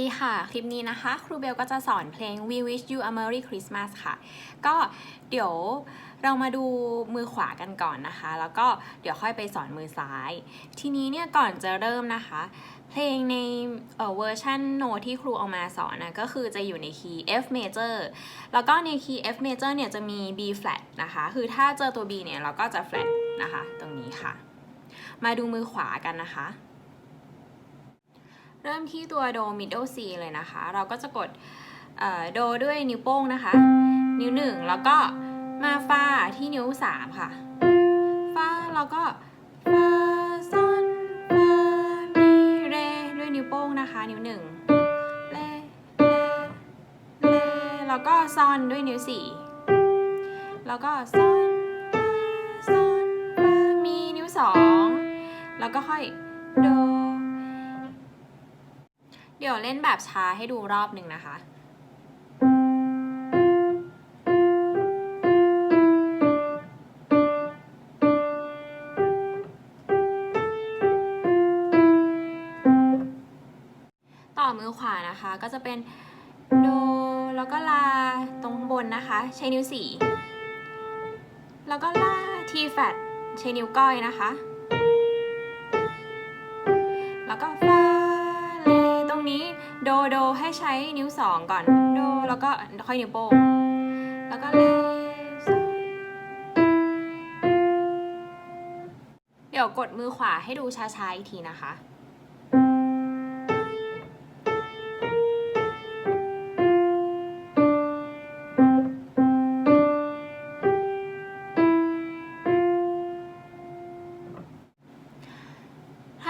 ดีค่ะ คลิปนี้นะคะ ครูเบลก็จะสอนเพลง We Wish You a Merry Christmas ค่ะ ก็เดี๋ยวเรามาดูมือขวากันก่อนนะคะ แล้วก็เดี๋ยวค่อยไปสอนมือซ้าย ทีนี้เนี่ยก่อนจะเริ่มนะคะ เพลงในเวอร์ชันโนที่ครูเอามาสอนนะก็คือจะอยู่ในคีย์ F major แล้วก็ในคีย์ F major เนี่ยจะมี B flat นะคะ คือถ้าเจอตัว B เนี่ยเราก็จะ flat นะคะ ตรงนี้ค่ะ มาดูมือขวากันนะคะ เริ่มที่ตัวโด middle C เลยนะคะ เราก็จะกดโดด้วยนิ้วโป้งนะคะ นิ้วหนึ่งแล้วก็มาฟาที่นิ้วสามค่ะฟาแล้วก็ฟาซอนฟามีเรด้วยนิ้วโป้งนะคะ นิ้วหนึ่งเลเลเลแล้วก็ซอนด้วยนิ้วสี่แล้วก็ซอนฟาซอนฟามีนิ้วสองแล้วก็ค่อยโด เดี๋ยวเล่นแบบช้าให้ดูรอบหนึ่งนะคะต่อมือขวานะคะก็จะเป็นโดแล้วก็ลาตรงบนนะคะ ใช้นิ้วสี่แล้วก็ลาทีแฟตใช้นิ้วก้อยนะคะ นี้โดโดให้ใช้นิ้วสองก่อนโดแล้วก็ค่อยนิ้วโป้งแล้วก็เลเดี๋ยวกดมือขวาให้ดูช้าๆอีกทีนะคะ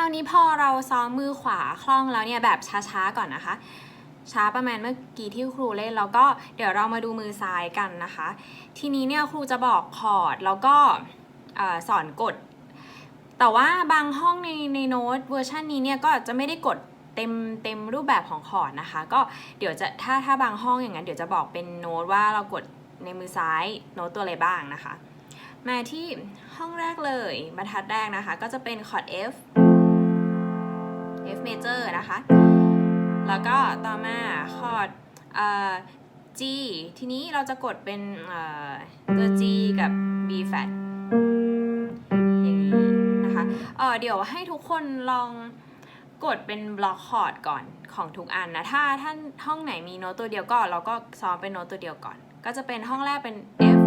าวนี้พอเราซ้อมมือขวาคล่องแล้วเนี่ยแบบช้าๆก่อนนะคะ ช้าประมาณเมื่อกี้ที่ครูเล่นแล้วก็เดี๋ยวเรามาดูมือซ้ายกันนะคะ ทีนี้เนี่ยครูจะบอกคอร์ดแล้วก็สอนกด แต่ว่าบางห้องในในโน้ตเวอร์ชันนี้เนี่ยก็จะไม่ได้กดเต็มเต็มรูปแบบของคอร์ดนะคะ ก็เดี๋ยวจะถ้าถ้าบางห้องอย่างนั้นเดี๋ยวจะบอกเป็นโน้ตว่าเรากดในมือซ้ายโน้ตตัวอะไรบ้างนะคะ มาที่ห้องแรกเลยบรรทัดแรกนะคะ ก็จะเป็นคอร์ด F F major นะคะ แล้วก็ต่อมาคอร์ด G ทีนี้เราจะกดเป็นตัว G กับ B flat อย่างนี้นะคะเเดี๋ยวให้ทุกคนลองกดเป็นบล็อกคอร์ดก่อนของทุกอันนะ ถ้าท่านห้องไหนมีโน้ตตัวเดียวก็เราก็ซ้อมเป็นโน้ตตัวเดียวก่อน ก็จะเป็นห้องแรกเป็น F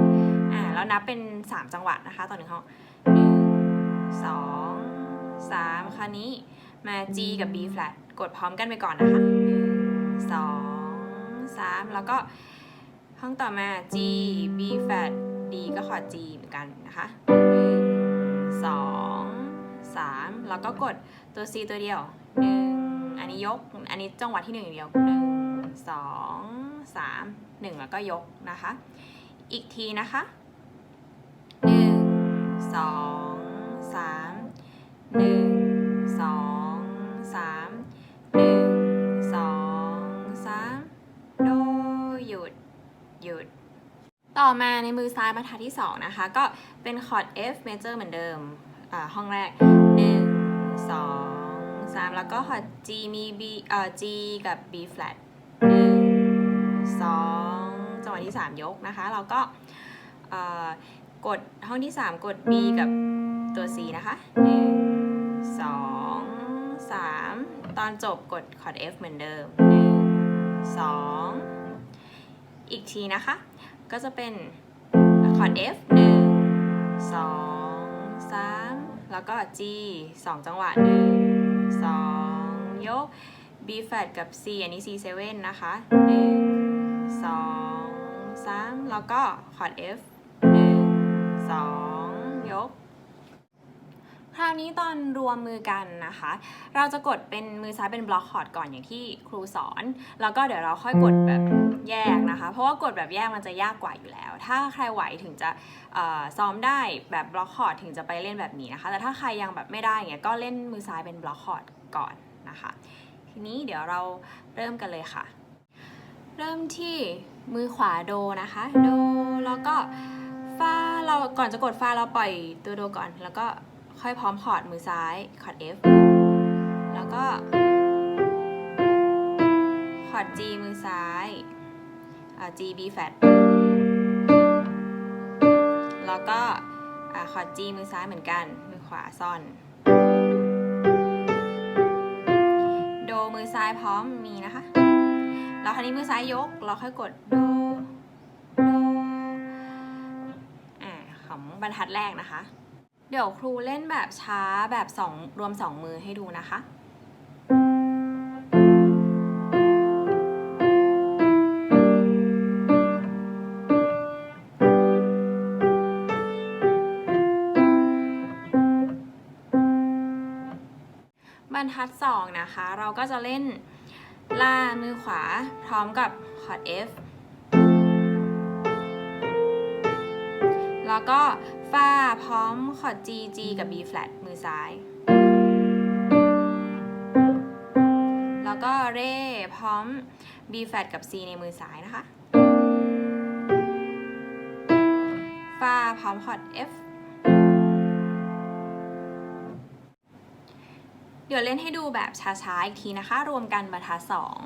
อ่าแล้วนับเป็น 3 จังหวะนะคะต่อหนึ่งห้อง 1 2 3คราวนี้ มา G กับ B flat กดพร้อมกันไปก่อนนะคะ1 2 3แล้วก็ห้องต่อมา G B flat D ก็คอด G เหมือนกันนะคะ1 2 3แล้วก็กดตัว C ตัวเดียว1อันนี้ยก อันนี้จังหวะที่1อย่างเดียว1 2 3 1แล้วก็ยกนะคะ อีกทีนะคะ1 2 3 1 2 หยุด ต่อมาในมือซ้ายบรรทัดที่ 2 นะคะ ก็เป็นคอร์ด F major เหมือนเดิมอ่าห้องแรก 1 2 3 แล้วก็คอร์ด G มี B เอ่อ G กับ B flat 1 2 จังหวะที่ 3 ยกนะคะ เราก็กดห้องที่ 3 กด B กับตัว C นะคะ 1 2 3 ตอนจบกดคอร์ด F เหมือนเดิม 1 2 อีกทีนะคะ ก็จะเป็นคอร์ด F 1 2 3 แล้วก็ G 2 จังหวะ 1 2 ยก B flat กับ C อันนี้ C7 นะคะ 1 2 3 แล้วก็คอร์ด F 1 2 ยกคราวนี้ตอนรวมมือกันนะคะ เราจะกดเป็นมือซ้ายเป็นบล็อกคอร์ดก่อนอย่างที่ครูสอน แล้วก็เดี๋ยวเราค่อยกดแบบ แยกนะคะ เพราะว่ากดแบบแยกมันจะยากกว่าอยู่แล้ว ถ้าใครไหวถึงจะซ้อมได้แบบบล็อกคอร์ดถึงจะไปเล่นแบบนี้นะคะ แต่ถ้าใครยังแบบไม่ได้เงี้ยก็เล่นมือซ้ายเป็นบล็อกคอร์ดก่อนนะคะ ทีนี้เดี๋ยวเราเริ่มกันเลยค่ะ เริ่มที่มือขวาโดนะคะ โดแล้วก็ฟาเราก่อนจะกดฟาเราปล่อยตัวโดก่อน แล้วก็ค่อยพร้อมคอร์ดมือซ้ายคอร์ด F แล้วก็คอร์ด G มือซ้าย G B flat แล้วก็คอร์ด G มือซ้ายเหมือนกัน มือขวาซ่อน โดมือซ้ายพร้อมมีนะคะ แล้วคราวนี้มือซ้ายยก เราค่อยกดโด โดอ่าของบรรทัดแรกนะคะ เดี๋ยวครูเล่นแบบช้าแบบสองรวมสองมือให้ดูนะคะ บรรทัดสองนะคะ เราก็จะเล่นล่ามือขวาพร้อมกับคอร์ด F แล้วก็ฟาพร้อมคอร์ด G G กับ B flat มือซ้าย แล้วก็เร่พร้อม B flat กับ C ในมือซ้ายนะคะ ฟาพร้อมคอร์ด F เดี๋ยวเล่นให้ดูแบบช้าๆ อีกทีนะคะ รวมกันบรรทัดสอง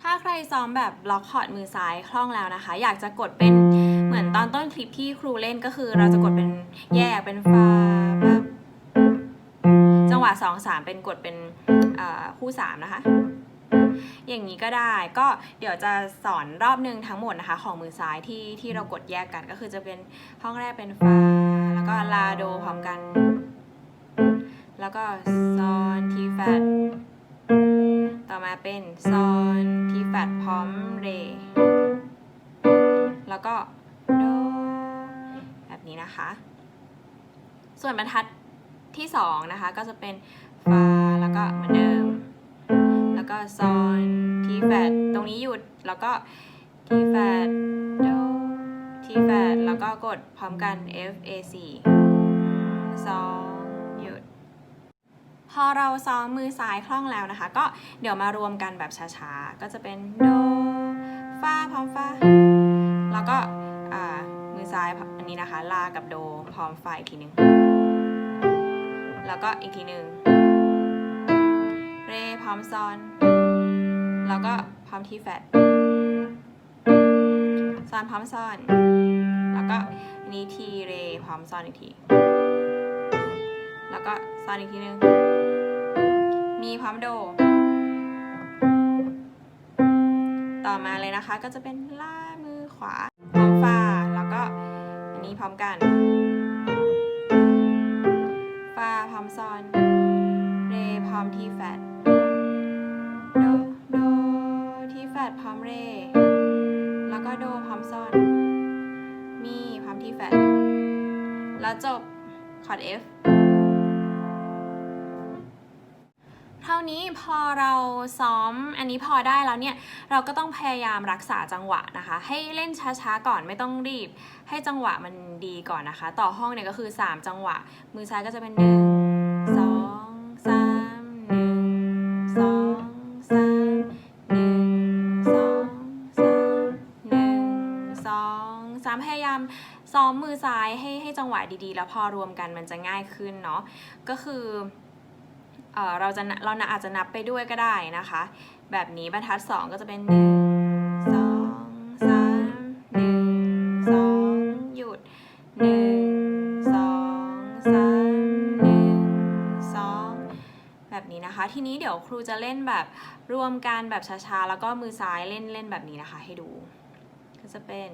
ถ้าใครซ้อมแบบล็อกคอร์ดมือซ้ายคล่องแล้วนะคะ อยากจะกดเป็นเหมือนตอนต้นคลิปที่ครูเล่นก็คือ เราจะกดเป็นแยกเป็นฟา ปั๊บจังหวะ2 3เป็นกดเป็นเอ่อคู่3นะคะอย่างนี้ก็ได้ก็เดี๋ยวจะสอนรอบหนึ่งทั้งหมดนะคะของมือซ้ายที่ที่เรากดแยกกันก็คือจะเป็นห้องแรกเป็นฟาแล้วก็ลาโดพร้อมกัน แล้วก็ซอนทีแฟตต่อมาเป็นซอนทีแฟตพร้อมเร แล้วก็โดแบบนี้นะคะ ส่วนบรรทัด ที่สองนะคะก็จะเป็นฟาแล้วก็เหมือนเดิม แล้วก็ซอนทีแฟตตรงนี้หยุดแล้วก็ทีแฟตโดทีแฟตแล้วก็กดพร้อมกัน F A C สองหยุด พอเราซ้อมมือซ้ายคล่องแล้วนะคะ ก็เดี๋ยวมารวมกันแบบช้าๆ ก็จะเป็นโดฟาพร้อมฟาแล้วก็อ่ามือซ้ายอันนี้นะคะ ลากับโดพร้อมฟาอีกทีหนึ่ง แล้วก็อีกทีหนึ่งเรพร้อมซอน แล้วก็พร้อมทีแฟตซอนพร้อมซอน แล้วก็อันนี้ทีเรพร้อมซอนอีกที แล้วก็ซอนอีกทีหนึ่งมีพร้อมโด ต่อมาเลยนะคะก็จะเป็นล่ามือขวาพร้อมฟาแล้วก็อันนี้พร้อมกัน ฟาพร้อมซอน เรพร้อมทีแฟตโดโดทีแฟตพร้อมเร แล้วก็โดพร้อมซอน มีพร้อมทีแฟตแล้วจบคอร์ด F เท่านี้พอเราซ้อมอันนี้พอได้แล้วเนี่ย เราก็ต้องพยายามรักษาจังหวะนะคะ ให้เล่นช้าๆก่อนไม่ต้องรีบ ให้จังหวะมันดีก่อนนะคะ ต่อห้องเนี่ยก็คือ 3 จังหวะ มือซ้ายก็จะเป็น1 2 3 1 2 3 1 2 3 1 2 3พยายามซ้อมมือซ้ายให้ให้จังหวะดีๆ แล้วพอรวมกันมันจะง่ายขึ้นเนาะก็คือ เราจะเราอาจจะนับไปด้วยก็ได้นะคะ แบบนี้บรรทัด 2 ก็จะเป็น 1 2 3 1 2 หยุด 1 2 3 1 2 แบบนี้นะคะ ทีนี้เดี๋ยวครูจะเล่นแบบรวมกันแบบช้าๆ แล้วก็มือซ้ายเล่นเล่นแบบนี้นะคะให้ดู ก็จะเป็น